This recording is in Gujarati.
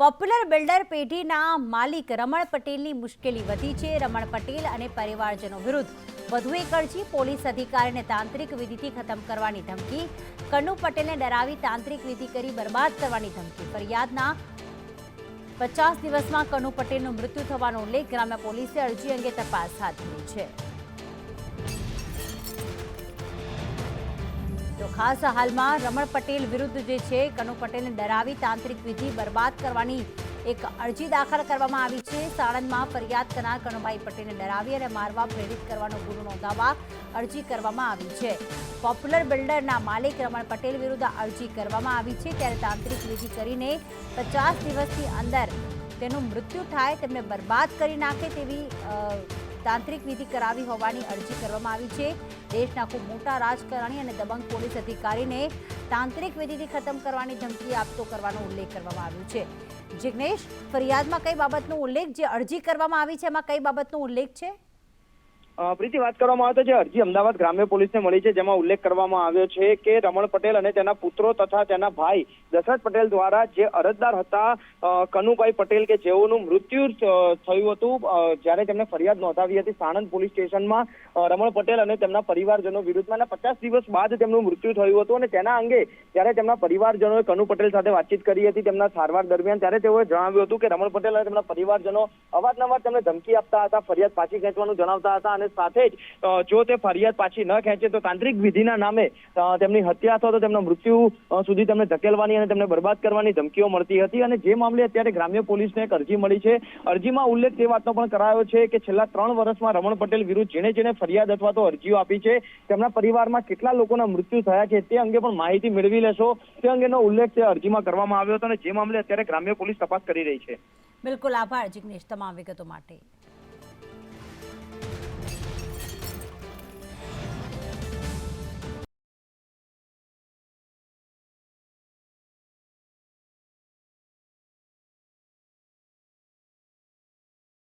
પોપ્યુલર બિલ્ડર પેઢીના માલિક રમણ પટેલની મુશ્કેલી વધી છે. રમણ પટેલ અને પરિવારજનો વિરુદ્ધ વધુ એક અરજી પોલીસ અધિકારીને તાંત્રિક વિધિથી ખતમ કરવાની ધમકી. કનુ પટેલને ડરાવી તાંત્રિક વિધિ કરી બરબાદ કરવાની ધમકી. ફરિયાદના પચાસ દિવસમાં કનુ પટેલનું મૃત્યુ થવાનો ઉલ્લેખ ગ્રામ્ય પોલીસે અરજી અંગે તપાસ હાથ ધરી છે. ખાસ હાલમાં રમણ પટેલ વિરુદ્ધ જે છે, કનુ પટેલને ડરાવી તાંત્રિક વિધિ બરબાદ કરવાની એક અરજી દાખલ કરવામાં આવી છે. સાણંદમાં ફરિયાદ કરનાર કનુભાઈ પટેલને ડરાવી અને મારવા પ્રેરિત કરવાનો ગુનો નોંધાવવા અરજી કરવામાં આવી છે. પોપ્યુલર બિલ્ડરના માલિક રમણ પટેલ વિરુદ્ધ અરજી કરવામાં આવી છે. ત્યારે તાંત્રિક વિધિ કરીને પચાસ દિવસની અંદર તેનું મૃત્યુ થાય, તેમને બરબાદ કરી નાખે તેવી તાંત્રિક વિધિ કરાવી હોવાની અરજી કરવામાં આવી છે. દેશના ખૂબ મોટા રાજકારણી અને દબંગ પોલીસ અધિકારીને તાંત્રિક વિધિથી ખતમ કરવાની ધમકી આપતો કરવાનો ઉલ્લેખ કરવામાં આવ્યો છે. જિગ્નેશ, ફરિયાદમાં કઈ બાબતનો ઉલ્લેખ, જે અરજી કરવામાં આવી છે, એમાં કઈ બાબતનો ઉલ્લેખ છે? પ્રીતિ, વાત કરવામાં આવે તો જે અરજી અમદાવાદ ગ્રામ્ય પોલીસને મળી છે, જેમાં ઉલ્લેખ કરવામાં આવ્યો છે કે રમણ પટેલ અને તેના પુત્રો તથા તેના ભાઈ દશરથ પટેલ દ્વારા જે અરજદાર હતા કનુભાઈ પટેલ કે જેઓનું મૃત્યુ થયું હતું જ્યારે તેમણે ફરિયાદ નોંધાવી હતી સાણંદ પોલીસ સ્ટેશનમાં રમણ પટેલ અને તેમના પરિવારજનો વિરુદ્ધમાં અને પચાસ દિવસ બાદ તેમનું મૃત્યુ થયું હતું અને તેના અંગે જ્યારે તેમના પરિવારજનોએ કનુ પટેલ સાથે વાતચીત કરી હતી તેમના સારવાર દરમિયાન, ત્યારે તેઓએ જણાવ્યું હતું કે રમણ પટેલ અને તેમના પરિવારજનો અવારનવાર તેમને ધમકી આપતા હતા, ફરિયાદ પાછી ખેંચવાનું જણાવતા હતા અને સાથે જ જો તે ફરિયાદ પાછી ન ખેંચે તો તાંત્રિક વિધિના નામે તેમની હત્યા અથવા તો તેમના મૃત્યુ સુધી તેમને ધકેલવાની અને તેમને બરબાદ કરવાની ધમકીઓ મળતી હતી. અને જે મામલે અત્યારે ગ્રામ્ય પોલીસને એક અરજી મળી છે. અરજીમાં ઉલ્લેખ તે વાતનો પણ કરાયો છે કે છેલ્લા ત્રણ વર્ષમાં રમણ પટેલ વિરુદ્ધ જેણે જેને ફરિયાદ અથવા તો અરજીઓ આપી છે, તેમના પરિવારમાં કેટલા લોકોના મૃત્યુ થયા છે તે અંગે પણ માહિતી મેળવી લેશો. તે અંગેનો ઉલ્લેખ તે અરજીમાં કરવામાં આવ્યો હતો અને જે મામલે અત્યારે ગ્રામ્ય પોલીસ તપાસ કરી રહી છે. બિલકુલ આભાર જિગ્નેશ તમામ વિગતો માટે.